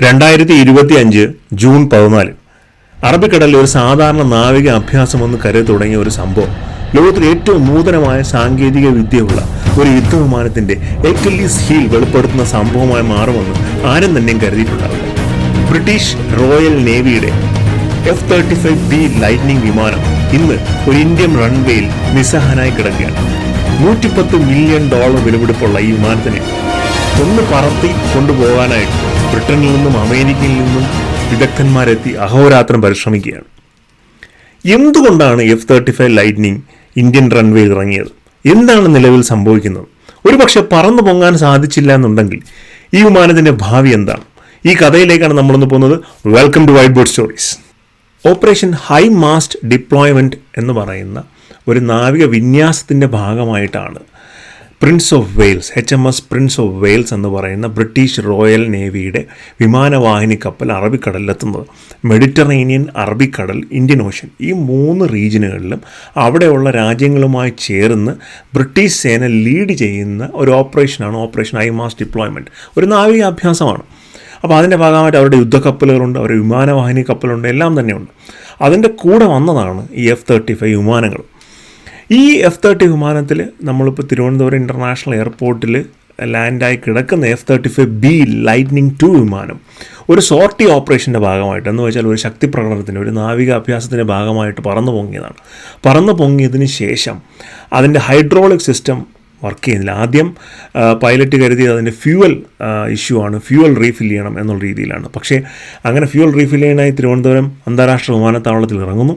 രണ്ടായിരത്തി ഇരുപത്തി അഞ്ച് ജൂൺ പതിനാല്. അറബിക്കടലിൽ ഒരു സാധാരണ നാവിക അഭ്യാസമെന്ന് കരുതി തുടങ്ങിയ ഒരു സംഭവം. ലോകത്തിലെ ഏറ്റവും നൂതനമായ സാങ്കേതിക വിദ്യയുള്ള ഒരു യുദ്ധവിമാനത്തിന്റെ എക്കല്ലീസ് ഹീൽ വെളിപ്പെടുത്തുന്ന സംഭവമായി മാറുമെന്ന് ആരും തന്നെയും കരുതിയിട്ടുണ്ടാവില്ല British royal നേവിയുടെ F thirty five B lightning വിമാനം ഇന്ന് ഒരു ഇന്ത്യൻ റൺവേയിൽ നിസ്സഹനായി കിടക്കുകയാണ്. നൂറ്റിപ്പത്ത് മില്യൺ ഡോളർ വിലപിടിപ്പുള്ള ഈ വിമാനത്തിനെ ഒന്ന് പറത്തി കൊണ്ടുപോകാനായിട്ട് ബ്രിട്ടനിൽ നിന്നും അമേരിക്കയിൽ നിന്നും വിദഗ്ധന്മാരെത്തി അഹോരാത്രം പരിശ്രമിക്കുകയാണ്. എന്തുകൊണ്ടാണ് F thirty five lightning Indian റൺവേയിൽ ഇറങ്ങിയത്? എന്താണ് നിലവിൽ സംഭവിക്കുന്നത്? ഒരുപക്ഷെ പറന്നു പൊങ്ങാൻ സാധിച്ചില്ല എന്നുണ്ടെങ്കിൽ ഈ വിമാനത്തിന്റെ ഭാവി എന്താണ്? ഈ കഥയിലേക്കാണ് നമ്മളൊന്ന് പോകുന്നത്. Welcome to white board stories operation high mast deployment എന്ന് പറയുന്ന ഒരു നാവിക വിന്യാസത്തിന്റെ ഭാഗമായിട്ടാണ് Prince of Wales H M S Prince of Wales എന്ന് പറയുന്ന ബ്രിട്ടീഷ് റോയൽ നേവിയുടെ വിമാനവാഹിനി കപ്പൽ അറബിക്കടലിലെത്തുന്നത്. മെഡിറ്ററേനിയൻ അറബിക്കടൽ ഇന്ത്യൻ ഓഷ്യൻ ഈ മൂന്ന് റീജിയനുകളിലും അവിടെയുള്ള രാജ്യങ്ങളുമായി ചേർന്ന് ബ്രിട്ടീഷ് സേന ലീഡ് ചെയ്യുന്ന ഒരു ഓപ്പറേഷനാണ് ഓപ്പറേഷൻ ഐ മാസ് ഡിപ്ലോയ്മെന്റ് ഒരു നാവികാഭ്യാസമാണ് അപ്പോൾ അതിന്റെ ഭാഗമായിട്ട് അവരുടെ യുദ്ധക്കപ്പലുകളുണ്ട് അവരുടെ വിമാനവാഹിനി കപ്പലുണ്ട് എല്ലാം തന്നെയുണ്ട്. അതിന്റെ കൂടെ വന്നതാണ് ഈ എഫ് തേർട്ടി ഫൈവ് വിമാനങ്ങൾ. ഈ എഫ് തേർട്ടി വിമാനത്തിൽ നമ്മളിപ്പോൾ തിരുവനന്തപുരം ഇന്റർനാഷണൽ എയർപോർട്ടിൽ ലാൻഡായി കിടക്കുന്ന F thirty five B lightning two വിമാനം. ഒരു സോർട്ടി ഓപ്പറേഷന്റെ ഭാഗമായിട്ട് എന്ന് വെച്ചാൽ ഒരു ശക്തി പ്രകടനത്തിന്റെ ഒരു നാവിക അഭ്യാസത്തിന്റെ ഭാഗമായിട്ട് പറന്നു പൊങ്ങിയതാണ്. പറന്നു പൊങ്ങിയതിന് ശേഷം അതിന്റെ ഹൈഡ്രോളിക് സിസ്റ്റം വർക്ക് ചെയ്യുന്നില്ല. ആദ്യം പൈലറ്റ് കരുതിയത് അതിന്റെ ഫ്യൂവൽ ഇഷ്യൂ ആണ്. ഫ്യൂവൽ റീഫിൽ ചെയ്യണം എന്നുള്ള രീതിയിലാണ്. പക്ഷേ അങ്ങനെ ഫ്യൂവൽ റീഫിൽ ചെയ്യാനായി തിരുവനന്തപുരം അന്താരാഷ്ട്ര വിമാനത്താവളത്തിൽ ഇറങ്ങുന്നു.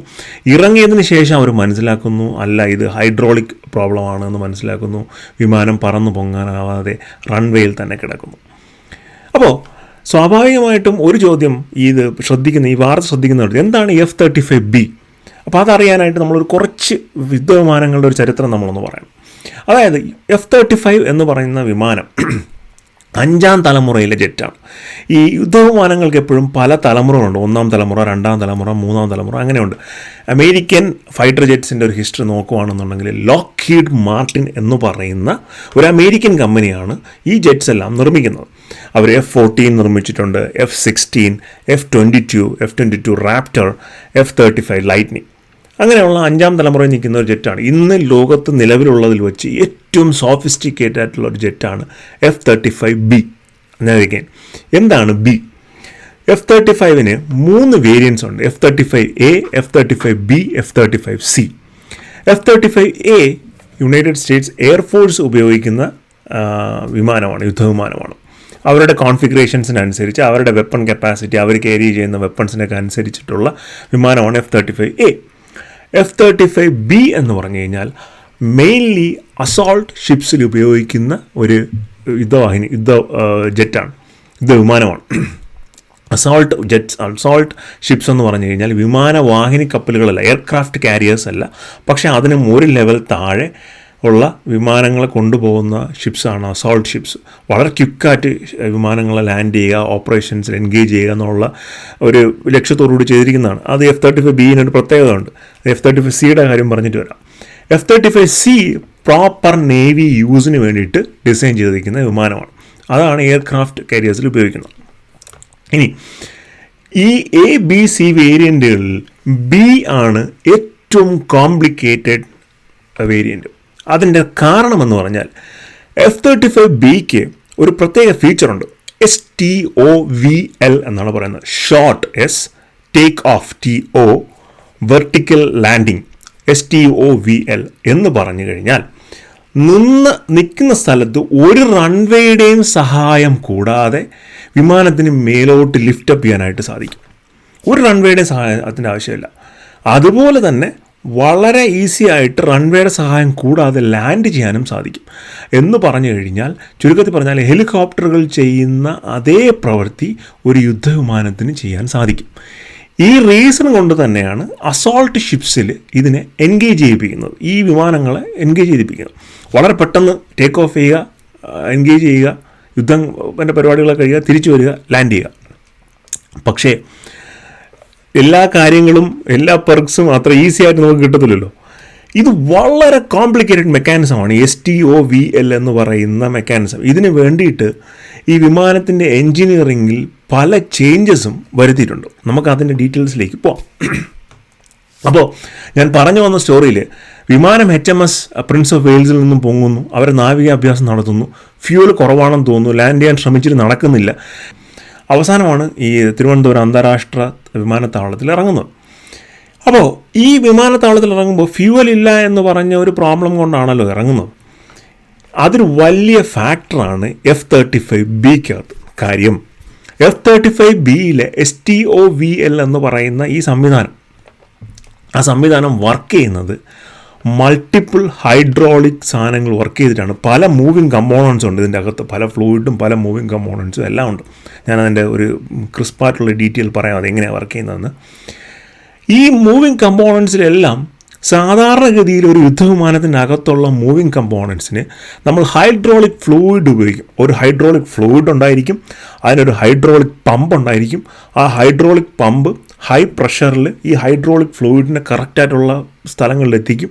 ഇറങ്ങിയതിന് ശേഷം അവർ മനസ്സിലാക്കുന്നു അല്ല ഇത് ഹൈഡ്രോളിക് പ്രോബ്ലമാണ് എന്ന് മനസ്സിലാക്കുന്നു. വിമാനം പറന്നു പൊങ്ങാനാവാതെ റൺവേയിൽ തന്നെ കിടക്കുന്നു. അപ്പോൾ സ്വാഭാവികമായിട്ടും ഒരു ചോദ്യം ഇത് ശ്രദ്ധിക്കുന്ന ഈ വാർത്ത ശ്രദ്ധിക്കുന്നവർ എന്താണ് എഫ് തേർട്ടി ഫൈവ് ബി അപ്പോൾ അതറിയാനായിട്ട് നമ്മളൊരു കുറച്ച് യുദ്ധവിമാനങ്ങളുടെ ഒരു ചരിത്രം നമ്മളൊന്ന് പറയണം അതായത് എഫ് തേർട്ടി ഫൈവ് എന്ന് പറയുന്ന വിമാനം അഞ്ചാം തലമുറയിലെ ജെറ്റാണ്. ഈ യുദ്ധവിമാനങ്ങൾക്ക് എപ്പോഴും പല തലമുറകളുണ്ട്. ഒന്നാം തലമുറ രണ്ടാം തലമുറ മൂന്നാം തലമുറ അങ്ങനെയുണ്ട്. അമേരിക്കൻ ഫൈറ്റർ ജെറ്റ്സിന്റെ ഒരു ഹിസ്റ്ററി നോക്കുകയാണെന്നുണ്ടെങ്കിൽ ലോക്ക് ഹീഡ് മാർട്ടിൻ എന്ന് പറയുന്ന ഒരു അമേരിക്കൻ കമ്പനിയാണ് ഈ ജെറ്റ്സ് എല്ലാം നിർമ്മിക്കുന്നത്. അവർ എഫ് ഫോർട്ടീൻ നിർമ്മിച്ചിട്ടുണ്ട് F sixteen F twenty two F twenty two raptor F thirty five lightning അങ്ങനെയുള്ള അഞ്ചാം തലമുറയിൽ നിൽക്കുന്ന ഒരു ജെറ്റാണ്. ഇന്ന് ലോകത്ത് നിലവിലുള്ളതിൽ വെച്ച് ഏറ്റവും സോഫിസ്റ്റിക്കേറ്റഡ് ആയിട്ടുള്ള ഒരു ജെറ്റാണ് എഫ് തേർട്ടി ഫൈവ് ബി എന്നറിയിക്കാൻ എന്താണ് ബി എഫ് തേർട്ടി ഫൈവിന് മൂന്ന് വേരിയൻസ് ഉണ്ട്. F thirty five A F thirty five B F thirty five C F thirty five A United States air force ഉപയോഗിക്കുന്ന വിമാനമാണ് യുദ്ധവിമാനമാണ്. അവരുടെ കോൺഫിഗറേഷൻസിനനുസരിച്ച് അവരുടെ വെപ്പൺ കപ്പാസിറ്റി അവർ ക്യാരി ചെയ്യുന്ന വെപ്പൺസിനൊക്കെ അനുസരിച്ചിട്ടുള്ള വിമാനമാണ് F thirty five A F thirty five B എന്ന് പറഞ്ഞു കഴിഞ്ഞാൽ മെയിൻലി അസോൾട്ട് ഷിപ്സിൽ ഉപയോഗിക്കുന്ന ഒരു യുദ്ധവാഹിനി യുദ്ധ ജെറ്റാണ്. യുദ്ധ വിമാനമാണ്. അസോൾട്ട് ജെറ്റ്സ് അസോൾട്ട് ഷിപ്സ് എന്ന് പറഞ്ഞു കഴിഞ്ഞാൽ വിമാനവാഹിനി കപ്പലുകളല്ല എയർക്രാഫ്റ്റ് കാരിയേഴ്സ് അല്ല. പക്ഷേ അതിനും ഒരു ലെവൽ താഴെ ഉള്ള വിമാനങ്ങളെ കൊണ്ടുപോകുന്ന ഷിപ്സാണ് അസോൾട്ട് ഷിപ്സ് വളരെ ക്വിക്കായിട്ട് വിമാനങ്ങളെ ലാൻഡ് ചെയ്യുക ഓപ്പറേഷൻസിൽ എൻഗേജ് ചെയ്യുക എന്നുള്ള ഒരു ലക്ഷ്യത്തോടുകൂടി ചെയ്തിരിക്കുന്നതാണ്. അത് എഫ് തേർട്ടി ഫൈവ് ബിന് ഒരു പ്രത്യേകത ഉണ്ട്. എഫ് തേർട്ടി ഫൈവ് സിയുടെ കാര്യം പറഞ്ഞിട്ട് വരാം. F thirty five C proper navy യൂസിന് വേണ്ടിയിട്ട് ഡിസൈൻ ചെയ്തിരിക്കുന്ന വിമാനമാണ്. അതാണ് എയർക്രാഫ്റ്റ് കാരിയേഴ്സിൽ ഉപയോഗിക്കുന്നത്. ഇനി ഈ എ ബി സി വേരിയന്റുകളിൽ ബി ആണ് ഏറ്റവും കോംപ്ലിക്കേറ്റഡ് വേരിയന്റ് അതിന്റെ കാരണമെന്ന് പറഞ്ഞാൽ എഫ് തേർട്ടി ഫൈവ് ബിക്ക് ഒരു പ്രത്യേക ഫീച്ചറുണ്ട് S T O V L എന്നാണ് പറയുന്നത്. Short S take off T O vertical landing S T O V L എന്ന് പറഞ്ഞു കഴിഞ്ഞാൽ നിന്ന് നിൽക്കുന്ന സ്ഥലത്ത് ഒരു റൺവേയുടെയും സഹായം കൂടാതെ വിമാനത്തിന് മേലോട്ട് ലിഫ്റ്റപ്പ് ചെയ്യാനായിട്ട് സാധിക്കും. ഒരു റൺവേയുടെ സഹായത്തിന്റെ ആവശ്യമില്ല. അതുപോലെ തന്നെ വളരെ ഈസി ആയിട്ട് റൺവേയുടെ സഹായം കൂടാതെ ലാൻഡ് ചെയ്യാനും സാധിക്കും. എന്ന് പറഞ്ഞു കഴിഞ്ഞാൽ ചുരുക്കത്തിൽ പറഞ്ഞാൽ ഹെലികോപ്റ്ററുകൾ ചെയ്യുന്ന അതേ പ്രവൃത്തി ഒരു യുദ്ധവിമാനത്തിന് ചെയ്യാൻ സാധിക്കും. ഈ റീസൺ കൊണ്ട് തന്നെയാണ് അസോൾട്ട് ഷിപ്സിൽ ഇതിനെ എൻഗേജ് ചെയ്യിപ്പിക്കുന്നത്. ഈ വിമാനങ്ങളെ എൻഗേജ് ചെയ്യിപ്പിക്കുന്നത്. വളരെ പെട്ടെന്ന് ടേക്ക് ഓഫ് ചെയ്യുക എൻഗേജ് ചെയ്യുക യുദ്ധം എന്റെ പരിപാടികളൊക്കെ കഴിയുക തിരിച്ചു വരിക ലാൻഡ് ചെയ്യുക. പക്ഷേ എല്ലാ കാര്യങ്ങളും എല്ലാ പെർക്സും അത്ര ഈസി ആയിട്ട് നമുക്ക് കിട്ടത്തില്ലല്ലോ. ഇത് വളരെ complicated മെക്കാനിസമാണ് S T O V L എന്ന് പറയുന്ന മെക്കാനിസം ഇതിന് വേണ്ടിയിട്ട് ഈ വിമാനത്തിന്റെ എൻജിനീയറിങ്ങിൽ പല ചേഞ്ചസും വരുത്തിയിട്ടുണ്ട്. നമുക്ക് അതിന്റെ ഡീറ്റെയിൽസിലേക്ക് പോവാം. അപ്പോൾ ഞാൻ പറഞ്ഞു വന്ന സ്റ്റോറിയിൽ വിമാനം H M S prince of വെയിൽസിൽ നിന്നും പൊങ്ങുന്നു. അവർ നാവികാഭ്യാസം നടത്തുന്നു. ഫ്യൂൽ കുറവാണെന്ന് തോന്നുന്നു. ലാൻഡ് ചെയ്യാൻ ശ്രമിച്ചിട്ട് നടക്കുന്നില്ല. അവസാനമാണ് ഈ തിരുവനന്തപുരം അന്താരാഷ്ട്ര വിമാനത്താവളത്തിൽ ഇറങ്ങുന്നത്. അപ്പോൾ ഈ വിമാനത്താവളത്തിൽ ഇറങ്ങുമ്പോൾ ഫ്യൂവൽ ഇല്ല എന്ന് പറഞ്ഞ ഒരു പ്രോബ്ലം കൊണ്ടാണല്ലോ ഇറങ്ങുന്നത്. അതൊരു വലിയ ഫാക്ടറാണ് എഫ് തേർട്ടി ഫൈവ് ബിക്കകത്ത് കാര്യം. എഫ് തേർട്ടി ഫൈവ് ബിയിലെ S T O V L എന്ന് പറയുന്ന ഈ സംവിധാനം. ആ സംവിധാനം വർക്ക് ചെയ്യുന്നത് മൾട്ടിപ്പിൾ ഹൈഡ്രോളിക് സാധനങ്ങൾ വർക്ക് ചെയ്തിട്ടാണ്. പല മൂവിങ് കമ്പോണൻസ് ഉണ്ട് ഇതിന്റെ അകത്ത്. പല ഫ്ലൂയിഡും പല മൂവിങ് കമ്പോണൻസും എല്ലാം ഉണ്ട്. ഞാനതിന്റെ ഒരു ക്രിസ്പായിട്ടുള്ള ഡീറ്റെയിൽ പറയാം അതെങ്ങനെയാണ് വർക്ക് ചെയ്യുന്നതെന്ന്. ഈ മൂവിങ് കമ്പോണൻസിലെല്ലാം സാധാരണഗതിയിൽ ഒരു യുദ്ധവിമാനത്തിന്റെ അകത്തുള്ള മൂവിങ് കമ്പോണൻസിന് നമ്മൾ ഹൈഡ്രോളിക് ഫ്ലൂയിഡ് ഉപയോഗിക്കും. ഒരു ഹൈഡ്രോളിക് ഫ്ലൂയിഡ് ഉണ്ടായിരിക്കും അതിനൊരു ഹൈഡ്രോളിക് പമ്പ് ഉണ്ടായിരിക്കും. ആ ഹൈഡ്രോളിക് പമ്പ് ഹൈ പ്രഷറിൽ ഈ ഹൈഡ്രോളിക് ഫ്ലൂയിഡിനെ കറക്റ്റായിട്ടുള്ള സ്ഥലങ്ങളിൽ എത്തിക്കും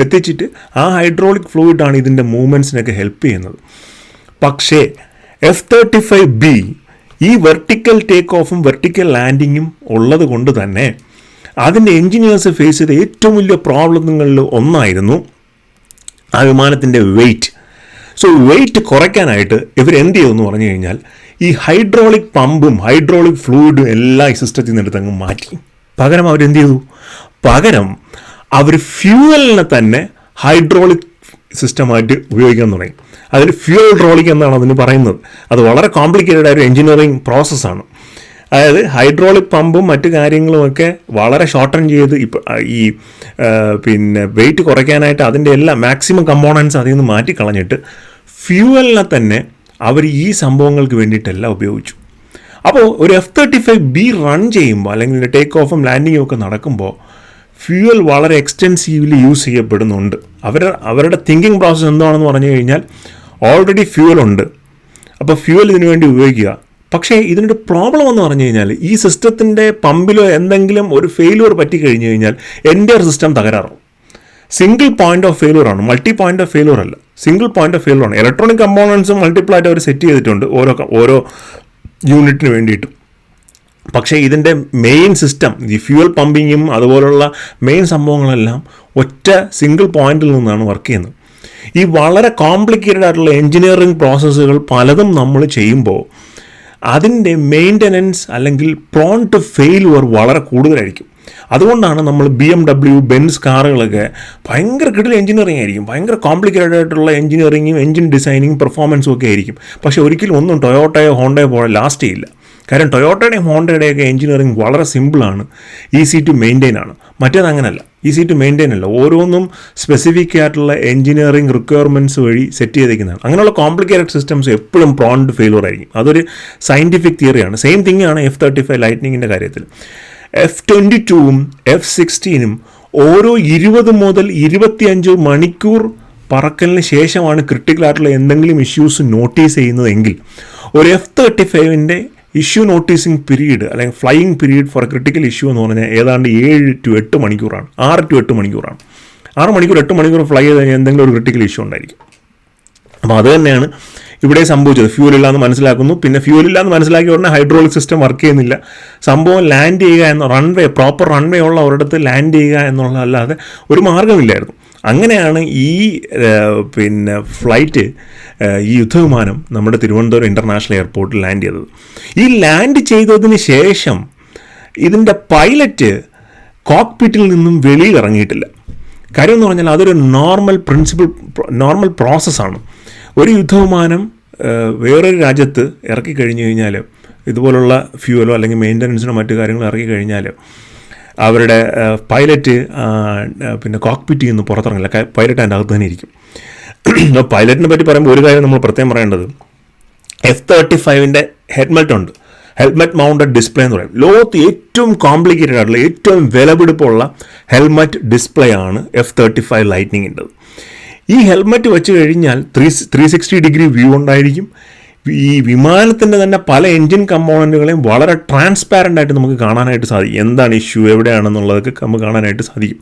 എത്തിച്ചിട്ട് ആ ഹൈഡ്രോളിക് ഫ്ലൂയിഡാണ് ഇതിന്റെ മൂവ്മെന്റ്സിനൊക്കെ ഹെൽപ്പ് ചെയ്യുന്നത്. പക്ഷേ എഫ് തേർട്ടി ഫൈവ് ബി ഈ വെർട്ടിക്കൽ ടേക്ക് ഓഫും വെർട്ടിക്കൽ ലാൻഡിങ്ങും ഉള്ളത് കൊണ്ട് തന്നെ അതിന്റെ എൻജിനീയേഴ്സ് ഫേസ് ചെയ്ത ഏറ്റവും വലിയ പ്രോബ്ലങ്ങളിൽ ഒന്നായിരുന്നു ആ വിമാനത്തിന്റെ വെയിറ്റ് സോ വെയിറ്റ് കുറയ്ക്കാനായിട്ട് ഇവർ എന്ത് ചെയ്യുമെന്ന് പറഞ്ഞു കഴിഞ്ഞാൽ ഈ ഹൈഡ്രോളിക് പമ്പും ഹൈഡ്രോളിക് ഫ്ലൂയിഡും എല്ലാം ഈ സിസ്റ്റത്തിൽ നിന്ന് എടുത്തങ്ങ് മാറ്റി. പകരം അവരെന്ത് ചെയ്തു? പകരം അവർ ഫ്യൂവലിനെ തന്നെ ഹൈഡ്രോളിക് സിസ്റ്റമായിട്ട് ഉപയോഗിക്കാൻ തുടങ്ങി. അതിൽ ഫ്യൂവൽ ഹൈഡ്രോളിക് എന്നാണ് അതിന് പറയുന്നത്. അത് വളരെ കോംപ്ലിക്കേറ്റഡ് ആയ ഒരു എഞ്ചിനീയറിംഗ് പ്രോസസ്സാണ് അതായത് ഹൈഡ്രോളിക് പമ്പും മറ്റു കാര്യങ്ങളുമൊക്കെ വളരെ ഷോർട്ടൺ ചെയ്ത് ഇപ്പം ഈ പിന്നെ വെയിറ്റ് കുറയ്ക്കാനായിട്ട് അതിന്റെ എല്ലാ മാക്സിമം കമ്പോണൻസ് അതിൽ നിന്ന് മാറ്റിക്കളഞ്ഞിട്ട് ഫ്യൂവലിനെ തന്നെ അവർ ഈ സംഭവങ്ങൾക്ക് വേണ്ടിയിട്ടെല്ലാം ഉപയോഗിച്ചു. അപ്പോൾ ഒരു F thirty five B run ചെയ്യുമ്പോൾ അല്ലെങ്കിൽ ടേക്ക് ഓഫും ലാൻഡിങ്ങും ഒക്കെ നടക്കുമ്പോൾ ഫ്യൂവൽ വളരെ എക്സ്റ്റെൻസീവ്ലി യൂസ് ചെയ്യപ്പെടുന്നുണ്ട്. അവർ അവരുടെ തിങ്കിങ് പ്രോസസ്സ് എന്താണെന്ന് പറഞ്ഞു കഴിഞ്ഞാൽ ഓൾറെഡി ഫ്യൂവൽ ഉണ്ട്. അപ്പോൾ ഫ്യൂവൽ ഇതിനു വേണ്ടി ഉപയോഗിക്കുക. പക്ഷേ ഇതിനൊരു പ്രോബ്ലം എന്ന് പറഞ്ഞു കഴിഞ്ഞാൽ ഈ സിസ്റ്റത്തിന്റെ പമ്പിലോ എന്തെങ്കിലും ഒരു ഫെയിലുവർ പറ്റി കഴിഞ്ഞു കഴിഞ്ഞാൽ എന്റെ സിസ്റ്റം തകരാറും സിംഗിൾ പോയിന്റ് ഓഫ് ഫെയിലുവർ ആണ്. മൾട്ടി പോയിന്റ് ഓഫ് ഫെയിലുവർ അല്ല. സിംഗിൾ പോയിന്റ് ഓഫ് ആണ്. ഇലക്ട്രോണിക് കമ്പോണൻസും മൾട്ടിപ്പിൾ ആയിട്ട് അവർ സെറ്റ് ചെയ്തിട്ടുണ്ട്. ഓരോ ഓരോ യൂണിറ്റിന് വേണ്ടിയിട്ട്. പക്ഷേ ഇതിന്റെ മെയിൻ സിസ്റ്റം ഈ ഫ്യൂവൽ പമ്പിങ്ങും അതുപോലുള്ള മെയിൻ സംഭവങ്ങളെല്ലാം ഒറ്റ സിംഗിൾ പോയിന്റിൽ നിന്നാണ് വർക്ക് ചെയ്യുന്നത്. ഈ വളരെ കോംപ്ലിക്കേറ്റഡ് ആയിട്ടുള്ള എൻജിനീയറിംഗ് പ്രോസസ്സുകൾ പലതും നമ്മൾ ചെയ്യുമ്പോൾ അതിന്റെ മെയിന്റനൻസ് അല്ലെങ്കിൽ പ്രോൺ ടു ഫെയിലുവർ വളരെ കൂടുതലായിരിക്കും. അതുകൊണ്ടാണ് നമ്മൾ ബി എം ഡബ്ല്യു ബെൻസ് കാറുകളൊക്കെ ഭയങ്കര കിടിൽ എഞ്ചിനീയറിംഗ് ആയിരിക്കും. ഭയങ്കര കോംപ്ലിക്കേറ്റഡ് ആയിട്ടുള്ള എഞ്ചിനീയറിങ്ങും എഞ്ചിൻ ഡിസൈനിങ്ങും പെർഫോമൻസും ഒക്കെ ആയിരിക്കും. പക്ഷേ ഒരിക്കലും ഒന്നും ടൊയോട്ടയോ ഹോണ്ടയോ പോലെ ലാസ്റ്റ് ഇല്ല കാരണം ടൊയോട്ടയുടെയും ഹോണ്ടയുടെയൊക്കെ എഞ്ചിനീയറിംഗ് വളരെ സിമ്പിളാണ് ഈസി ടു മെയിന്റെയിൻ ആണ്. മറ്റേത് അങ്ങനല്ല. ഈസി ടു മെയിന്റെയിൻ അല്ല. ഓരോന്നും സ്പെസിഫിക് ആയിട്ടുള്ള എഞ്ചിനീയറിംഗ് റിക്വയർമെന്റ്സ് വഴി സെറ്റ് ചെയ്തേക്കുന്നതാണ്. അങ്ങനെയുള്ള കോംപ്ലിക്കേറ്റഡ് സിസ്റ്റംസ് എപ്പോഴും പ്രോണ്ട് ഫെയിലൂർ ആയിരിക്കും. അതൊരു സയന്റിഫിക് തിയറിയാണ് സെയിം തിങ്ങാണ് എഫ് തേർട്ടി ഫൈവ് ലൈറ്റ്നിങ്ങിന്റെ കാര്യത്തിൽ. എഫ് ട്വന്റി ടൂവും എഫ് സിക്സ്റ്റീനും ഓരോ ഇരുപത് മുതൽ ഇരുപത്തിയഞ്ച് മണിക്കൂർ പറക്കലിന് ശേഷമാണ് ക്രിട്ടിക്കൽ ആയിട്ടുള്ള എന്തെങ്കിലും ഇഷ്യൂസ് നോട്ടീസ് ചെയ്യുന്നതെങ്കിൽ ഒരു എഫ് തേർട്ടി ഫൈവിന്റെ ഇഷ്യൂ നോട്ടീസിങ് പീരീഡ് അല്ലെങ്കിൽ flying period four critical issue എന്ന് പറഞ്ഞാൽ ഏതാണ്ട് ഏഴ് ടു എട്ട് മണിക്കൂറാണ് ആറ് ടു എട്ട് മണിക്കൂറാണ്. ആറ് മണിക്കൂർ എട്ട് മണിക്കൂർ ഫ്ലൈ ചെയ്ത് കഴിഞ്ഞാൽ എന്തെങ്കിലും ഒരു ക്രിട്ടിക്കൽ ഇഷ്യൂ ഉണ്ടായിരിക്കും. അപ്പോൾ അത് തന്നെയാണ് ഇവിടെ സംഭവിച്ചത്. ഫ്യൂൽ ഇല്ലാന്ന് മനസ്സിലാക്കുന്നു. പിന്നെ ഫ്യൂൽ ഇല്ലാന്ന് മനസ്സിലാക്കിയ ഉടനെ ഹൈഡ്രോളിക് സിസ്റ്റം വർക്ക് ചെയ്യുന്നില്ല. സംഭവം ലാൻഡ് ചെയ്യുക എന്ന റൺവേ പ്രോപ്പർ റൺവേ ഉള്ള ഒരിടത്ത് ലാൻഡ് ചെയ്യുക എന്നുള്ളതല്ലാതെ ഒരു മാർഗമില്ലായിരുന്നു അങ്ങനെയാണ് ഈ പിന്നെ ഫ്ലൈറ്റ് ഈ യുദ്ധവിമാനം നമ്മുടെ തിരുവനന്തപുരം ഇന്റർനാഷണൽ എയർപോർട്ടിൽ ലാൻഡ് ചെയ്തത്. ഈ ലാൻഡ് ചെയ്തതിന് ശേഷം ഇതിന്റെ പൈലറ്റ് കോക്പിറ്റിൽ നിന്നും വെളിയിൽ ഇറങ്ങിയിട്ടില്ല. കാര്യം എന്ന് പറഞ്ഞാൽ അതൊരു നോർമൽ പ്രിൻസിപ്പിൾ നോർമൽ പ്രോസസ്സാണ് ഒരു യുദ്ധവിമാനം വേറൊരു രാജ്യത്ത് ഇറക്കി കഴിഞ്ഞു കഴിഞ്ഞാൽ ഇതുപോലുള്ള ഫ്യൂവലോ അല്ലെങ്കിൽ മെയിന്റനൻസിനോ മറ്റു കാര്യങ്ങളോ ഇറക്കി കഴിഞ്ഞാൽ അവരുടെ പൈലറ്റ് പിന്നെ കോക്പിറ്റിൽ നിന്ന് പുറത്തിറങ്ങില്ല. പൈലറ്റ് അതിന്റെ അകത്ത് തന്നെ ഇരിക്കും. പൈലറ്റിനെ പറ്റി പറയുമ്പോൾ ഒരു കാര്യം നമ്മൾ പ്രത്യേകം പറയേണ്ടത്. എഫ് തേർട്ടി ഫൈവിന്റെ ഹെൽമെറ്റ് ഉണ്ട്. ഹെൽമെറ്റ് മൗണ്ടഡ് ഡിസ്പ്ലേ എന്ന് പറയും. ലോകത്ത് ഏറ്റവും കോംപ്ലിക്കേറ്റഡ് ആയിട്ടുള്ള ഏറ്റവും വിലപിടിപ്പുള്ള ഹെൽമെറ്റ് ഡിസ്പ്ലേ ആണ് എഫ് തേർട്ടി ഫൈവ് ലൈറ്റ്നിങ്ങിന്റെത്. ഈ ഹെൽമെറ്റ് വെച്ച് കഴിഞ്ഞാൽ three three sixty degree view ഉണ്ടായിരിക്കും. ഈ വിമാനത്തിന്റെ തന്നെ പല എൻജിൻ കമ്പോണന്റുകളെയും വളരെ ട്രാൻസ്പാരന്റ് ആയിട്ട് നമുക്ക് കാണാനായിട്ട് സാധിക്കും. എന്താണ് ഇഷ്യൂ എവിടെയാണെന്നുള്ളതൊക്കെ നമുക്ക് കാണാനായിട്ട് സാധിക്കും.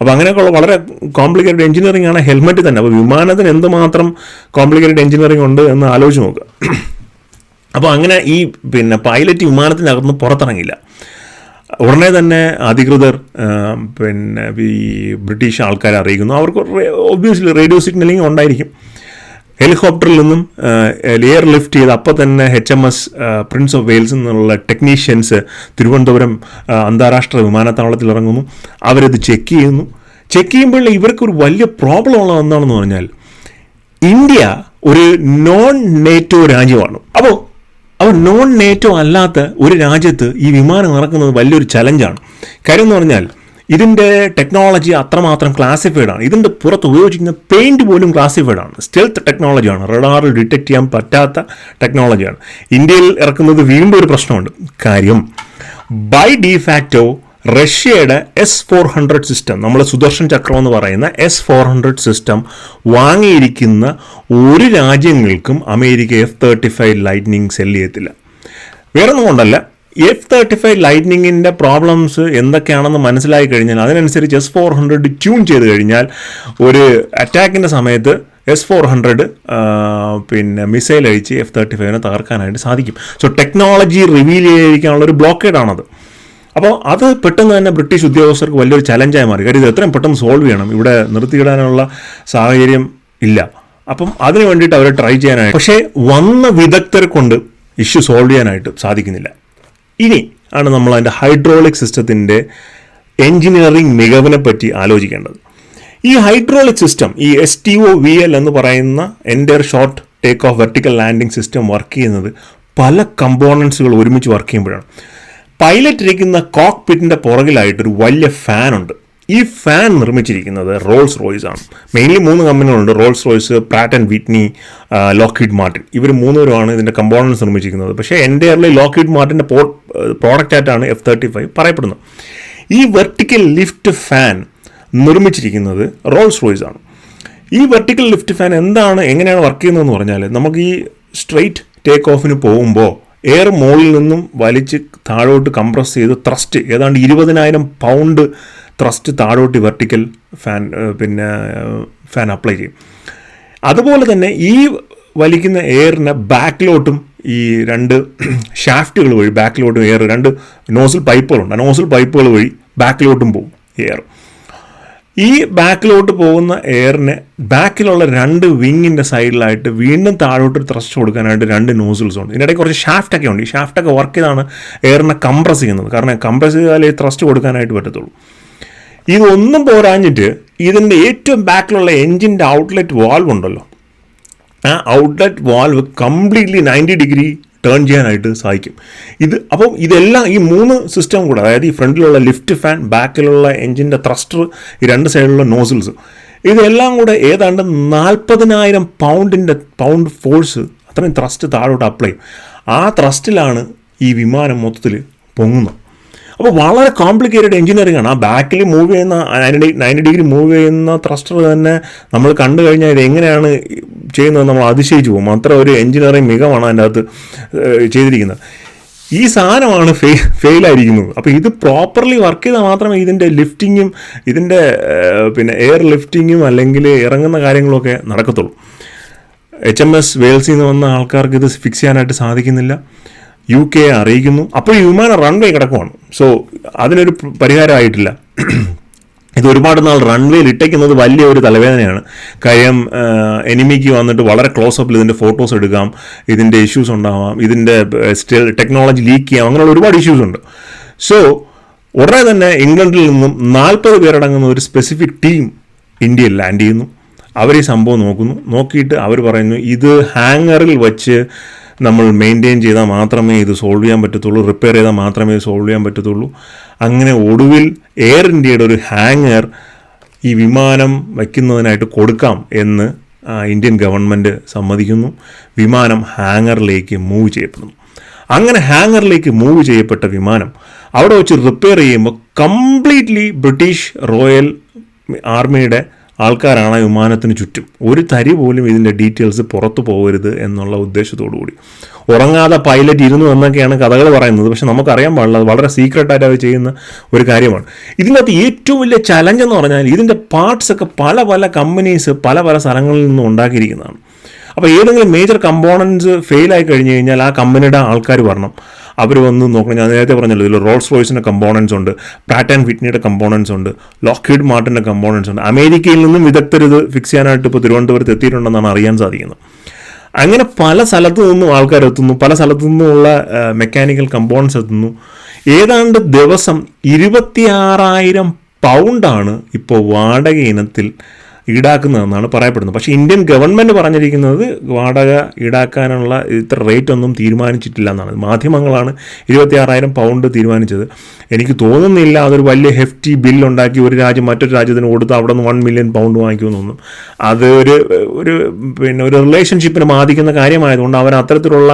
അപ്പോൾ അങ്ങനെയൊക്കെയുള്ള വളരെ കോംപ്ലിക്കേറ്റഡ് എഞ്ചിനീയറിംഗ് ആണ് ഹെൽമെറ്റ് തന്നെ. അപ്പോൾ വിമാനത്തിന് എന്തുമാത്രം കോംപ്ലിക്കേറ്റഡ് എഞ്ചിനീയറിംഗ് ഉണ്ട് എന്ന് ആലോചിച്ച് നോക്കുക. അപ്പോൾ അങ്ങനെ ഈ പിന്നെ പൈലറ്റ് വിമാനത്തിനകത്ത് പുറത്തിറങ്ങില്ല. ഉടനെ തന്നെ അധികൃതർ പിന്നെ ഈ ബ്രിട്ടീഷ് ആൾക്കാരെ അറിയിക്കുന്നു. അവർക്ക് ഒബ്വിയസ്ലി റേഡിയോ സിഗ്നലിംഗ് ഉണ്ടായിരിക്കും. ഹെലികോപ്റ്ററിൽ നിന്നും എയർ ലിഫ്റ്റ് ചെയ്ത് അപ്പോൾ തന്നെ H M S Prince of Wales എന്നുള്ള ടെക്നീഷ്യൻസ് തിരുവനന്തപുരം അന്താരാഷ്ട്ര വിമാനത്താവളത്തിൽ ഇറങ്ങുന്നു. അവരത് ചെക്ക് ചെയ്യുന്നു. ചെക്ക് ചെയ്യുമ്പോൾ ഇവർക്കൊരു വലിയ പ്രോബ്ലം ഉള്ളത് എന്താണെന്ന് പറഞ്ഞാൽ ഇന്ത്യ ഒരു നോൺ നേറ്റോ രാജ്യമാണ്. അപ്പോൾ അപ്പോൾ നോൺ നേറ്റോ അല്ലാത്ത ഒരു രാജ്യത്ത് ഈ വിമാനം ഇറക്കുന്നത് വലിയൊരു ചലഞ്ചാണ് കാര്യം എന്ന് പറഞ്ഞാൽ ഇതിന്റെ ടെക്നോളജി അത്രമാത്രം ക്ലാസിഫൈഡ് ആണ്. ഇതിന്റെ പുറത്ത് ഉപയോഗിക്കുന്ന പെയിന്റ് പോലും ക്ലാസിഫൈഡ് ആണ്. സ്റ്റെൽത്ത് ടെക്നോളജിയാണ് റഡാറിൽ ഡിറ്റക്ട് ചെയ്യാൻ പറ്റാത്ത ടെക്നോളജിയാണ് ഇന്ത്യയിൽ ഇറക്കുന്നത് വീണ്ടും ഒരു പ്രശ്നമുണ്ട്. കാര്യം ബൈ ഡിഫാക്റ്റോ റഷ്യയുടെ എസ് ഫോർ ഹൺഡ്രഡ് സിസ്റ്റം നമ്മൾ സുദർശൻ ചക്രം എന്ന് പറയുന്ന എസ് ഫോർ ഹൺഡ്രഡ് സിസ്റ്റം വാങ്ങിയിരിക്കുന്ന ഒരു രാജ്യങ്ങൾക്കും America F thirty five lightning sell ചെയ്യത്തില്ല. വേറെ ഒന്നും കൊണ്ടല്ല. എഫ് തേർട്ടി ഫൈവ് ലൈറ്റ്നിങ്ങിന്റെ പ്രോബ്ലംസ് എന്തൊക്കെയാണെന്ന് മനസ്സിലായി കഴിഞ്ഞാൽ അതിനനുസരിച്ച് എസ് ഫോർ ഹൺഡ്രഡ് ട്യൂൺ ചെയ്ത് കഴിഞ്ഞാൽ ഒരു അറ്റാക്കിന്റെ സമയത്ത് എസ് ഫോർ ഹൺഡ്രഡ് പിന്നെ മിസൈൽ അഴിച്ച് എഫ് തേർട്ടി ഫൈവിനെ തകർക്കാനായിട്ട് സാധിക്കും. സോ ടെക്നോളജി റിവീൽ ചെയ്തിരിക്കാനുള്ള ഒരു ബ്ലോക്കേഡാണത് അപ്പോൾ അത് പെട്ടെന്ന് തന്നെ ബ്രിട്ടീഷ് ഉദ്യോഗസ്ഥർക്ക് വലിയൊരു ചലഞ്ചായി മാറി. കാര്യം ഇത് എത്രയും പെട്ടെന്ന് സോൾവ് ചെയ്യണം. ഇവിടെ നിർത്തിയിടാനുള്ള സാഹചര്യം ഇല്ല. അപ്പം അതിന് വേണ്ടിയിട്ട് അവരെ ട്രൈ ചെയ്യാനായിട്ട് പക്ഷേ വന്ന വിദഗ്ധരെ കൊണ്ട് ഇഷ്യൂ സോൾവ് ചെയ്യാനായിട്ട് സാധിക്കുന്നില്ല. ഇനി ആണ് നമ്മൾ അതിന്റെ ഹൈഡ്രോളിക് സിസ്റ്റത്തിന്റെ എൻജിനീയറിംഗ് മികവിനെ പറ്റി ആലോചിക്കേണ്ടത്. ഈ ഹൈഡ്രോളിക് സിസ്റ്റം ഈ S T O V L എന്ന് പറയുന്ന എന്റെ short take off vertical landing system work ചെയ്യുന്നത് പല കമ്പോണൻസുകൾ ഒരുമിച്ച് വർക്ക് ചെയ്യുമ്പോഴാണ്. പൈലറ്റ് ഇരിക്കുന്ന കോക്ക് പിറ്റിന്റെ പുറകിലായിട്ടൊരു വലിയ ഫാൻ ഉണ്ട്. ഈ ഫാൻ നിർമ്മിച്ചിരിക്കുന്നത് റോൾസ് റോയ്സ് ആണ്. മെയിൻലി മൂന്ന് കമ്പനികളുണ്ട് Rolls Royce Pratt and Whitney Lockheed Martin ഇവർ മൂന്നുപേരുമാണ് ഇതിന്റെ കമ്പോണൻസ് നിർമ്മിച്ചിരിക്കുന്നത്. പക്ഷേ എന്റെ ഇയറിലെ ലോക്കിഡ് മാർട്ടിന്റെ പോ പ്രോഡക്റ്റ് ആയിട്ടാണ് എഫ് തേർട്ടി ഫൈവ് പറയപ്പെടുന്നത്. ഈ വെർട്ടിക്കൽ ലിഫ്റ്റ് ഫാൻ നിർമ്മിച്ചിരിക്കുന്നത് റോൾസ് റോയ്സ് ആണ്. ഈ വെർട്ടിക്കൽ ലിഫ്റ്റ് ഫാൻ എന്താണ് എങ്ങനെയാണ് വർക്ക് ചെയ്യുന്നതെന്ന് പറഞ്ഞാൽ നമുക്ക് ഈ സ്ട്രെയിറ്റ് ടേക്ക് ഓഫിന് പോകുമ്പോൾ എയർ മോളിൽ നിന്നും വലിച്ച് താഴോട്ട് കംപ്രസ് ചെയ്ത് ത്രസ്റ്റ് ഏതാണ്ട് ഇരുപതിനായിരം പൗണ്ട് ത്രസ്റ്റ് താഴോട്ട് വെർട്ടിക്കൽ ഫാൻ പിന്നെ ഫാൻ അപ്ലൈ ചെയ്യും. അതുപോലെ തന്നെ ഈ വലിക്കുന്ന എയറിനെ ബാക്കിലോട്ടും ഈ രണ്ട് ഷാഫ്റ്റുകൾ വഴി ബാക്കിലോട്ടും എയർ രണ്ട് നോസിൽ പൈപ്പുകളുണ്ട് ആ നോസിൽ പൈപ്പുകൾ വഴി ബാക്കിലോട്ടും പോകും എയർ ഈ ബാക്കിലോട്ട് പോകുന്ന എയറിന് ബാക്കിലുള്ള രണ്ട് വിങ്ങിന്റെ സൈഡിലായിട്ട് വീണ്ടും താഴോട്ട് ത്രസ്റ്റ് കൊടുക്കാനായിട്ട് രണ്ട് നോസിൽസ് ഉണ്ട്. ഇതിനിടയ്ക്ക് കുറച്ച് ഷാഫ്റ്റൊക്കെ ഉണ്ട്. ഈ ഷാഫ്റ്റൊക്കെ വർക്ക് ചെയ്താണ് എയറിനെ കംപ്രസ് ചെയ്യുന്നത്. കാരണം കംപ്രസ് ചെയ്താലേ ത്രസ്റ്റ് കൊടുക്കാനായിട്ട് പറ്റത്തുള്ളൂ. ഇതൊന്നും പോരാഞ്ഞിട്ട് ഇതിന്റെ ഏറ്റവും ബാക്കിലുള്ള എൻജിന്റെ ഔട്ട്ലെറ്റ് വാൽവ് ഉണ്ടല്ലോ. ആ outlet valve completely ninety degree turn ചെയ്യാനായിട്ട് സഹായിക്കും ഇത് അപ്പം ഇതെല്ലാം ഈ മൂന്ന് സിസ്റ്റം കൂടെ അതായത് ഈ ഫ്രണ്ടിലുള്ള ലിഫ്റ്റ് ഫാൻ ബാക്കിലുള്ള എഞ്ചിന്റെ ത്രസ്റ്റർ ഈ രണ്ട് സൈഡിലുള്ള നോസിൽസ് ഇതെല്ലാം കൂടെ ഏതാണ്ട് നാൽപ്പതിനായിരം പൗണ്ടിന്റെ പൗണ്ട് ഫോഴ്സ് അത്രയും ത്രസ്റ്റ് താഴോട്ട് അപ്ലൈ ചെയ്യും. ആ ത്രസ്റ്റിലാണ് ഈ വിമാനം മൊത്തത്തിൽ പൊങ്ങുന്നത്. അപ്പോൾ വളരെ കോംപ്ലിക്കേറ്റഡ് എഞ്ചിനീയറിംഗ് ആണ്. ആ ബാക്കിൽ മൂവ് ചെയ്യുന്ന നയന്റി നയന്റി ഡിഗ്രി മൂവ് ചെയ്യുന്ന ത്രസ്റ്റർ തന്നെ നമ്മൾ കണ്ടു കഴിഞ്ഞാൽ ഇത് എങ്ങനെയാണ് ചെയ്യുന്നത് നമ്മൾ അതിശയിച്ചു പോകും. അത്ര ഒരു എഞ്ചിനീയറിംഗ് മികവാണ് അതിന്റെ അകത്ത് ചെയ്തിരിക്കുന്നത്. ഈ സാധനമാണ് ഫെയിൽ ഫെയിലായിരിക്കുന്നത് അപ്പോൾ ഇത് പ്രോപ്പർലി വർക്ക് ചെയ്താൽ മാത്രമേ ഇതിന്റെ ലിഫ്റ്റിങ്ങും ഇതിന്റെ പിന്നെ എയർ ലിഫ്റ്റിങ്ങും അല്ലെങ്കിൽ ഇറങ്ങുന്ന കാര്യങ്ങളൊക്കെ നടക്കത്തുള്ളൂ. എച്ച് എം എസ് വെയിൽസിൽ നിന്ന് വന്ന ആൾക്കാർക്ക് ഇത് ഫിക്സ് ചെയ്യാനായിട്ട് സാധിക്കുന്നില്ല. യു കെ അറിയിക്കുന്നു. അപ്പോൾ ഈ വിമാനം റൺവേ കിടക്കുവാണ്. സോ അതിനൊരു പരിഹാരമായിട്ടില്ല. ഇത് ഒരുപാട് നാൾ റൺവേയിൽ ഇട്ടേക്കുന്നത് വലിയ ഒരു തലവേദനയാണ്. കാര്യം എനിമിക്ക് വന്നിട്ട് വളരെ ക്ലോസ് അപ്പിൽ ഇതിന്റെ ഫോട്ടോസ് എടുക്കാം. ഇതിന്റെ ഇഷ്യൂസ് ഉണ്ടാവാം. ഇതിന്റെ സ്റ്റിൽ ടെക്നോളജി ലീക്ക് ചെയ്യാം. അങ്ങനെയുള്ള ഒരുപാട് ഇഷ്യൂസ് ഉണ്ട്. സോ ഉടനെ തന്നെ ഇംഗ്ലണ്ടിൽ നിന്നും നാൽപ്പത് പേരടങ്ങുന്ന ഒരു സ്പെസിഫിക് ടീം ഇന്ത്യയിൽ ലാൻഡ് ചെയ്യുന്നു. അവർ ഈ സംഭവം നോക്കുന്നു. നോക്കിയിട്ട് അവർ പറയുന്നു ഇത് ഹാങ്ങറിൽ വച്ച് നമ്മൾ മെയിന്റെയിൻ ചെയ്താൽ മാത്രമേ ഇത് സോൾവ് ചെയ്യാൻ പറ്റത്തുള്ളൂ റിപ്പയർ ചെയ്താൽ മാത്രമേ സോൾവ് ചെയ്യാൻ പറ്റത്തുള്ളൂ. അങ്ങനെ ഒടുവിൽ എയർ ഇന്ത്യയുടെ ഒരു ഹാങ്ങർ ഈ വിമാനം വയ്ക്കുന്നതിനായിട്ട് കൊടുക്കാം എന്ന് ഇന്ത്യൻ ഗവൺമെന്റ് സമ്മതിക്കുന്നു. വിമാനം ഹാങ്ങറിലേക്ക് മൂവ് ചെയ്യപ്പെടുന്നു. അങ്ങനെ ഹാങ്ങറിലേക്ക് മൂവ് ചെയ്യപ്പെട്ട വിമാനം അവിടെ വെച്ച് റിപ്പയർ ചെയ്യുമ്പോൾ കംപ്ലീറ്റ്ലി ബ്രിട്ടീഷ് റോയൽ ആർമിയുടെ ആൾക്കാരാണ് വിമാനത്തിന് ചുറ്റും. ഒരു തരി പോലും ഇതിന്റെ ഡീറ്റെയിൽസ് പുറത്തു പോകരുത് എന്നുള്ള ഉദ്ദേശത്തോടു കൂടി ഉറങ്ങാതെ പൈലറ്റ് ഇരുന്നു എന്നൊക്കെയാണ് കഥകൾ പറയുന്നത്. പക്ഷെ നമുക്കറിയാൻ പാടില്ല അത് വളരെ സീക്രട്ടായിട്ട് അവർ ചെയ്യുന്ന ഒരു കാര്യമാണ്. ഇതിനകത്ത് ഏറ്റവും വലിയ ചലഞ്ച് എന്ന് പറഞ്ഞാൽ ഇതിന്റെ പാർട്സ് ഒക്കെ പല പല കമ്പനീസ് പല പല സ്ഥലങ്ങളിൽ നിന്നും ഉണ്ടാക്കിയിരിക്കുന്നതാണ്. അപ്പോൾ ഏതെങ്കിലും മേജർ കമ്പോണൻസ് ഫെയിലായി കഴിഞ്ഞ് കഴിഞ്ഞാൽ ആ കമ്പനിയുടെ ആൾക്കാർ വരണം. അവർ വന്ന് നോക്കണം. ഞാൻ നേരത്തെ പറഞ്ഞല്ലോ ഇതിൽ റോൾസ് റോയ്സിന്റെ കമ്പോണൻസ് ഉണ്ട് പ്രാറ്റ് ആൻഡ് വിറ്റ്നിയുടെ കമ്പോണൻസ് ഉണ്ട് ലോക്ക്ഹീഡ് മാർട്ടിന്റെ കമ്പോണൻസ് ഉണ്ട്. അമേരിക്കയിൽ നിന്നും വിദഗ്ധർ ഇത് ഫിക്സ് ചെയ്യാനായിട്ട് ഇപ്പോൾ തിരുവനന്തപുരത്ത് എത്തിയിട്ടുണ്ടെന്നാണ് അറിയാൻ സാധിക്കുന്നത്. അങ്ങനെ പല സ്ഥലത്തു നിന്നും ആൾക്കാർ എത്തുന്നു പല സ്ഥലത്തു നിന്നുമുള്ള മെക്കാനിക്കൽ കമ്പോണൻസ് എത്തുന്നു. ഏതാണ്ട് ദിവസം ഇരുപത്തിയാറായിരം പൗണ്ടാണ് ഇപ്പോൾ വാടക ഇനത്തിൽ ഈടാക്കുന്നതെന്നാണ് പറയപ്പെടുന്നത്. പക്ഷേ ഇന്ത്യൻ ഗവൺമെന്റ് പറഞ്ഞിരിക്കുന്നത് വാടക ഈടാക്കാനുള്ള ഇത്ര റേറ്റ് ഒന്നും തീരുമാനിച്ചിട്ടില്ല എന്നാണ്. മാധ്യമങ്ങളാണ് ഇരുപത്തിയാറായിരം പൗണ്ട് തീരുമാനിച്ചത്. എനിക്ക് തോന്നുന്നില്ല അതൊരു വലിയ ഹെഫ്റ്റി ബില്ലുണ്ടാക്കി ഒരു രാജ്യം മറ്റൊരു രാജ്യത്തിന് കൊടുത്ത് അവിടെ നിന്ന് വൺ മില്യൺ പൗണ്ട് വാങ്ങിക്കുമെന്നൊന്നും. അത് ഒരു ഒരു പിന്നെ ഒരു റിലേഷൻഷിപ്പിനെ ബാധിക്കുന്ന കാര്യമായതുകൊണ്ട് അവർ അത്തരത്തിലുള്ള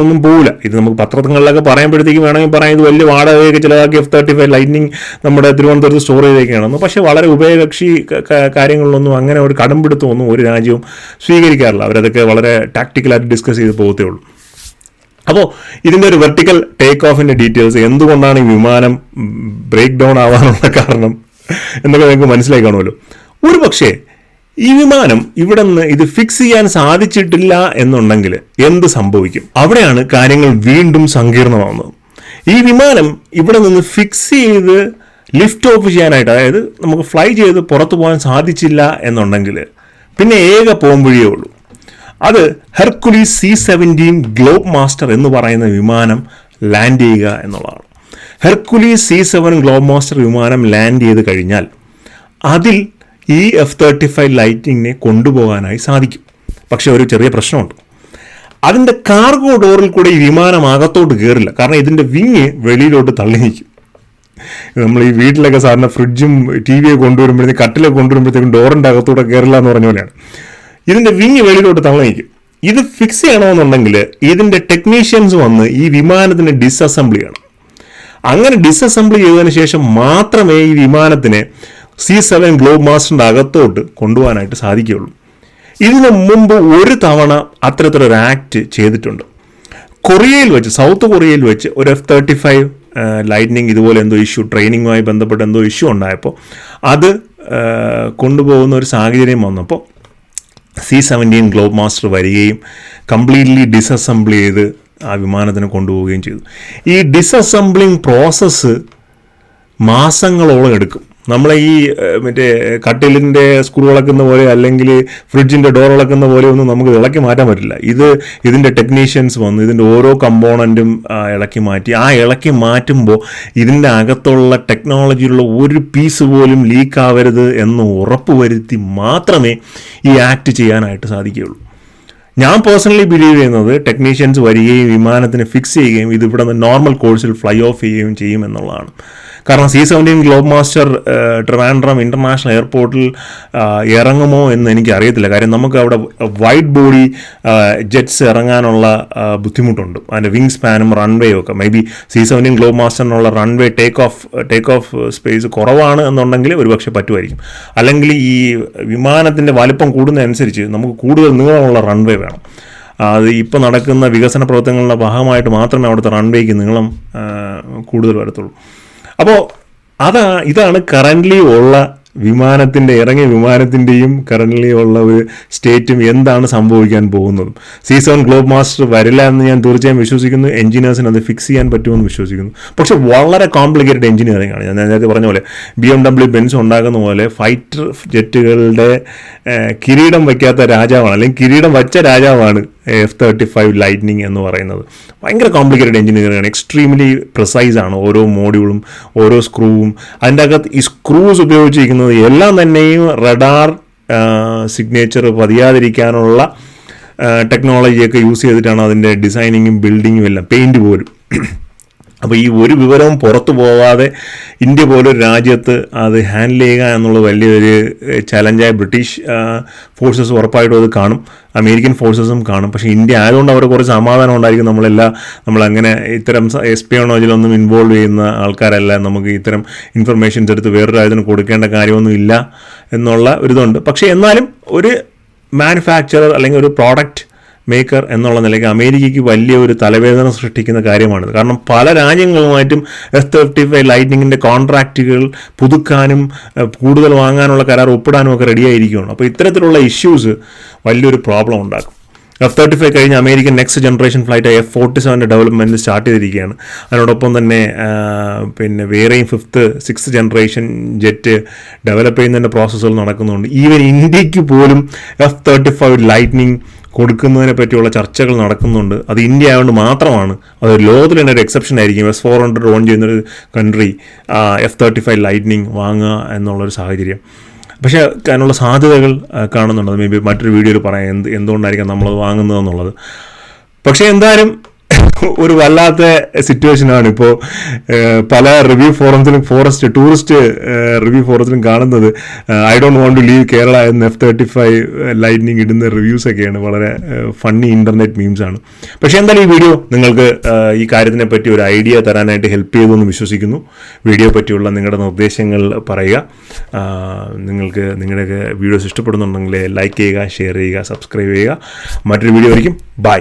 ഒന്നും പോകില്ല ഇത് നമുക്ക് പത്രങ്ങളിലൊക്കെ പറയുമ്പോഴത്തേക്ക് വേണമെങ്കിൽ പറയാം ഇത് വലിയ വാടകയൊക്കെ ചിലവാക്കി എഫ് തേർട്ടി ഫൈവ് ലൈറ്റിനിങ് നമ്മുടെ തിരുവനന്തപുരത്ത് സ്റ്റോർ ചെയ്തേക്കാണെന്ന് പക്ഷേ വളരെ ഉഭയകക്ഷി ക- ക- കാര്യങ്ങളിലൊന്നും അങ്ങനെ ഒരു കടമ്പിടുത്തമൊന്നും ഒരു രാജ്യവും സ്വീകരിക്കാറില്ല. അവരതൊക്കെ വളരെ ടാക്ടിക്കലായിട്ട് ഡിസ്കസ് ചെയ്ത് പോകത്തേ ഉള്ളൂ. അപ്പോൾ ഇതിന്റെ ഒരു വെർട്ടിക്കൽ ടേക്ക് ഓഫിന്റെ ഡീറ്റെയിൽസ് എന്തുകൊണ്ടാണ് ഈ വിമാനം ബ്രേക്ക് ഡൗൺ ആവാനുള്ള കാരണം എന്നൊക്കെ നിങ്ങൾക്ക് മനസ്സിലായി കാണുമല്ലോ. ഒരു പക്ഷേ ഈ വിമാനം ഇവിടെ നിന്ന് ഇത് ഫിക്സ് ചെയ്യാൻ സാധിച്ചിട്ടില്ല എന്നുണ്ടെങ്കിൽ എന്ത് സംഭവിക്കും? അവിടെയാണ് കാര്യങ്ങൾ വീണ്ടും സങ്കീർണമാവുന്നത്. ഈ വിമാനം ഇവിടെ നിന്ന് ഫിക്സ് ചെയ്ത് ലിഫ്റ്റ് ഓഫ് ചെയ്യാനായിട്ട് അതായത് നമുക്ക് ഫ്ലൈ ചെയ്ത് പുറത്തു പോകാൻ സാധിച്ചില്ല എന്നുണ്ടെങ്കിൽ പിന്നെ ഏക പോംവഴിയേ ഉള്ളൂ. അത് Hercules C seventeen Globemaster എന്ന് പറയുന്ന വിമാനം ലാൻഡ് ചെയ്യുക എന്നുള്ളതാണ്. Hercules C seven Globemaster വിമാനം ലാൻഡ് ചെയ്ത് കഴിഞ്ഞാൽ അതിൽ ഈ എഫ് തേർട്ടി ഫൈവ് ലൈറ്റിങ്ങിനെ കൊണ്ടുപോകാനായി സാധിക്കും. പക്ഷേ ഒരു ചെറിയ പ്രശ്നമുണ്ട്. അതിന്റെ കാർഗോ ഡോറിൽ കൂടെ ഈ വിമാനം അകത്തോട്ട് കയറില്ല കാരണം ഇതിന്റെ വിങ് വെളിയിലോട്ട് തള്ളി നിൽക്കും. നമ്മൾ ഈ വീട്ടിലൊക്കെ സാറിന് ഫ്രിഡ്ജും ടി വിയൊക്കെ കൊണ്ടുവരുമ്പോഴത്തേക്കും കട്ടിലൊക്കെ കൊണ്ടുവരുമ്പോഴത്തേക്കും ഡോറിന്റെ അകത്തൂടെ കയറില്ല എന്ന് പറഞ്ഞ പോലെയാണ്. ഇതിന്റെ വിങ് വെളിയിലോട്ട് തള്ളി നിൽക്കും. ഇത് ഫിക്സ് ചെയ്യണമെന്നുണ്ടെങ്കിൽ ഇതിന്റെ ടെക്നീഷ്യൻസ് വന്ന് ഈ വിമാനത്തിന് ഡിസസംബ്ലി ചെയ്യണം. അങ്ങനെ ഡിസസംബ്ലി ചെയ്തതിന് ശേഷം മാത്രമേ ഈ വിമാനത്തിനെ സി സെവൻ ഗ്ലോബ് മാസ്റ്ററിന്റെ അകത്തോട്ട് കൊണ്ടുപോകാനായിട്ട് സാധിക്കുകയുള്ളൂ. ഇതിന് മുമ്പ് ഒരു തവണ അത്തരത്തിലൊരു ആക്ട് ചെയ്തിട്ടുണ്ട്. കൊറിയയിൽ വെച്ച് സൗത്ത് കൊറിയയിൽ വെച്ച് ഒരു എഫ് തേർട്ടി ഫൈവ് ലൈറ്റ്നിങ് ഇതുപോലെ എന്തോ ഇഷ്യൂ ട്രെയിനിങ്ങുമായി ബന്ധപ്പെട്ട് എന്തോ ഇഷ്യൂ ഉണ്ടായപ്പോൾ അത് കൊണ്ടുപോകുന്ന ഒരു സാഹചര്യം വന്നപ്പോൾ സി സെവന്റീൻ ഗ്ലോബ് മാസ്റ്റർ വരികയും കംപ്ലീറ്റ്ലി ഡിസസംബിൾ ചെയ്ത് ആ വിമാനത്തിന് കൊണ്ടുപോവുകയും ചെയ്തു. ഈ ഡിസസംബ്ലിങ് പ്രോസസ്സ് മാസങ്ങളോളം എടുക്കും. നമ്മളെ ഈ മറ്റേ കട്ടിലിന്റെ സ്ക്രൂ ഇളക്കുന്ന പോലെ അല്ലെങ്കിൽ ഫ്രിഡ്ജിന്റെ ഡോർ ഇളക്കുന്ന പോലെ ഒന്നും നമുക്ക് ഇളക്കി മാറ്റാൻ പറ്റില്ല. ഇത് ഇതിന്റെ ടെക്നീഷ്യൻസ് വന്ന് ഇതിന്റെ ഓരോ കമ്പോണന്റും ഇളക്കി മാറ്റി. ആ ഇളക്കി മാറ്റുമ്പോൾ ഇതിന്റെ അകത്തുള്ള ടെക്നോളജിയിലുള്ള ഒരു പീസ് പോലും ലീക്ക് ആവരുത് എന്ന് ഉറപ്പ് വരുത്തി മാത്രമേ ഈ ആക്ട് ചെയ്യാനായിട്ട് സാധിക്കുകയുള്ളൂ. ഞാൻ പേഴ്സണലി ബിലീവ് ചെയ്യുന്നത് ടെക്നീഷ്യൻസ് വരികയും വിമാനത്തിന് ഫിക്സ് ചെയ്യുകയും ഇത് ഇവിടെ നിന്ന് നോർമൽ കോഴ്സിൽ ഫ്ലൈ ഓഫ് ചെയ്യുകയും ചെയ്യും എന്നുള്ളതാണ്. കാരണം C seventeen Globemaster Trivandrum international എയർപോർട്ടിൽ ഇറങ്ങുമോ എന്ന് എനിക്ക് അറിയത്തില്ല കാര്യം നമുക്ക് അവിടെ വൈഡ് ബോഡി ജെറ്റ്സ് ഇറങ്ങാനുള്ള ബുദ്ധിമുട്ടുണ്ട്. അതിന്റെ വിങ് സ്പാനും റൺവേയും ഒക്കെ. മേ ബി സി സെവന്റീൻ ഗ്ലോബ് മാസ്റ്ററിനുള്ള runway take off take off space കുറവാണ് എന്നുണ്ടെങ്കിൽ ഒരുപക്ഷെ പറ്റുമായിരിക്കും. അല്ലെങ്കിൽ ഈ വിമാനത്തിന്റെ വലിപ്പം കൂടുന്നതനുസരിച്ച് നമുക്ക് കൂടുതൽ നീളമുള്ള റൺവേ വേണം. അത് ഇപ്പോൾ നടക്കുന്ന വികസന പ്രവർത്തനങ്ങളുടെ ഭാഗമായിട്ട് മാത്രമേ അവിടുത്തെ റൺവേക്ക് നീളം കൂടുതൽ വരത്തുള്ളൂ. അപ്പോൾ അതാ ഇതാണ് കറന്റ്ലി ഉള്ള വിമാനത്തിന്റെ ഇറങ്ങിയ വിമാനത്തിന്റെയും കറന്റ്ലി ഉള്ള ഒരു സ്റ്റേറ്റും എന്താണ് സംഭവിക്കാൻ പോകുന്നതും. സീസൺ ഗ്ലോബ് മാസ്റ്റർ വരില്ല എന്ന് ഞാൻ തീർച്ചയായും വിശ്വസിക്കുന്നു. എഞ്ചിനീയേഴ്സിന് അത് ഫിക്സ് ചെയ്യാൻ പറ്റുമെന്ന് വിശ്വസിക്കുന്നു. പക്ഷെ വളരെ കോംപ്ലിക്കേറ്റഡ് എഞ്ചിനീയറിംഗ് ആണ്. ഞാൻ നേരത്തെ പറഞ്ഞ പോലെ ബി എം ഡബ്ല്യു ബെൻസ് ഉണ്ടാക്കുന്ന പോലെ ഫൈറ്റർ ജെറ്റുകളുടെ കിരീടം വയ്ക്കാത്ത രാജാവാണ് അല്ലെങ്കിൽ കിരീടം വച്ച രാജാവാണ് എഫ് തേർട്ടി ഫൈവ് ലൈറ്റ്നിങ് എന്ന് പറയുന്നത്. ഭയങ്കര കോംപ്ലിക്കേറ്റഡ് എഞ്ചിനീയറിംഗ് ആണ്. എക്സ്ട്രീംലി പ്രിസൈസ് ആണ്. ഓരോ മോഡ്യൂളും ഓരോ സ്ക്രൂവും അതിന്റെ അകത്ത് ഈ സ്ക്രൂസ് ഉപയോഗിച്ചിരിക്കുന്നത് എല്ലാം തന്നെയും റഡാർ സിഗ്നേച്ചർ പതിയാതിരിക്കാനുള്ള ടെക്നോളജിയൊക്കെ യൂസ് ചെയ്തിട്ടാണ് അതിന്റെ ഡിസൈനിങ്ങും ബിൽഡിങ്ങും എല്ലാം. പെയിന്റ് പോലും. അപ്പോൾ ഈ ഒരു വിവരവും പുറത്തു പോവാതെ ഇന്ത്യ പോലൊരു രാജ്യത്ത് അത് ഹാൻഡിൽ ചെയ്യുക എന്നുള്ളത് വലിയൊരു ചലഞ്ചായ ബ്രിട്ടീഷ് ഫോഴ്സസ് ഉറപ്പായിട്ടും അത് കാണും. അമേരിക്കൻ ഫോഴ്സസും കാണും. പക്ഷേ ഇന്ത്യ ആയതുകൊണ്ട് അവർ കുറച്ച് സമാധാനം ഉണ്ടായിരിക്കും. നമ്മളെല്ലാം നമ്മളങ്ങനെ ഇത്തരം എസ്പിയോണോജിലൊന്നും ഇൻവോൾവ് ചെയ്യുന്ന ആൾക്കാരല്ല. നമുക്ക് ഇത്തരം ഇൻഫർമേഷൻസ് എടുത്ത് വേറൊരു രാജ്യത്തിന് കൊടുക്കേണ്ട കാര്യമൊന്നും ഇല്ല എന്നുള്ള ഒരിതുണ്ട്. പക്ഷേ എന്നാലും ഒരു മാനുഫാക്ചറർ അല്ലെങ്കിൽ ഒരു പ്രോഡക്റ്റ് മേക്കർ എന്നുള്ള നിലയ്ക്ക് അമേരിക്കയ്ക്ക് വലിയ ഒരു തലവേദന സൃഷ്ടിക്കുന്ന കാര്യമാണിത്. കാരണം പല രാജ്യങ്ങളുമായിട്ടും എസ് തേർട്ടി ഫൈവ് ലൈറ്റിങ്ങിന്റെ കോൺട്രാക്റ്റുകൾ പുതുക്കാനും കൂടുതൽ വാങ്ങാനുള്ള കരാർ ഒപ്പിടാനും ഒക്കെ റെഡിയായിരിക്കുകയാണ് അപ്പോൾ ഇത്തരത്തിലുള്ള ഇഷ്യൂസ് വലിയൊരു പ്രോബ്ലം ഉണ്ടാക്കും. എഫ് തേർട്ടി ഫൈവ് കഴിഞ്ഞ് American next generation flight F forty സെവന്റെ development start ചെയ്തിരിക്കുകയാണ്. അതിനോടൊപ്പം തന്നെ പിന്നെ വേറെയും fifth six generation jet develop ചെയ്യുന്നതിന്റെ പ്രോസസ്സുകൾ നടക്കുന്നുണ്ട്. ഈവൻ ഇന്ത്യയ്ക്ക് പോലും എഫ് തേർട്ടി ഫൈവ് ലൈറ്റ്നിങ് കൊടുക്കുന്നതിനെ പറ്റിയുള്ള ചർച്ചകൾ നടക്കുന്നുണ്ട്. അത് ഇന്ത്യ ആയതുകൊണ്ട് മാത്രമാണ്. അത് ലോകത്തിൽ തന്നെ ഒരു എക്സെപ്ഷൻ ആയിരിക്കും. എസ് ഫോർ ഹൺഡ്രഡ് ഓൺ ചെയ്യുന്നൊരു country F thirty five lightning വാങ്ങുക എന്നുള്ളൊരു സാഹചര്യം. പക്ഷേ അതിനുള്ള സാധ്യതകൾ കാണുന്നുണ്ട്. മേ ബി മറ്റൊരു വീഡിയോയിൽ പറയാം. എന്ത് എന്തുകൊണ്ടായിരിക്കാം നമ്മളത് വാങ്ങുന്നതെന്നുള്ളത്. പക്ഷേ എന്തായാലും ഒരു വല്ലാത്ത സിറ്റുവേഷനാണ് ഇപ്പോൾ പല റിവ്യൂ ഫോറംസിലും ഫോറസ്റ്റ് ടൂറിസ്റ്റ് റിവ്യൂ ഫോറത്തിലും കാണുന്നത്. I don't want to leave Kerala എന്ന് എഫ് തേർട്ടി ഫൈവ് ലൈറ്റ്നിങ് ഇടുന്ന റിവ്യൂസ് ഒക്കെയാണ്. വളരെ ഫണ്ണി ഇന്റർനെറ്റ് മീംസ് ആണ്. പക്ഷേ എന്തായാലും ഈ വീഡിയോ നിങ്ങൾക്ക് ഈ കാര്യത്തിനെ പറ്റി ഒരു ഐഡിയ തരാനായിട്ട് ഹെൽപ്പ് ചെയ്തു എന്ന് വിശ്വസിക്കുന്നു. വീഡിയോ പറ്റിയുള്ള നിങ്ങളുടെ നിർദ്ദേശങ്ങൾ പറയുക. നിങ്ങൾക്ക് നിങ്ങളുടെ വീഡിയോസ് ഇഷ്ടപ്പെടുന്നുണ്ടെങ്കിൽ ലൈക്ക് ചെയ്യുക ഷെയർ ചെയ്യുക സബ്സ്ക്രൈബ് ചെയ്യുക. മറ്റൊരു വീഡിയോ ആയിരിക്കും. ബൈ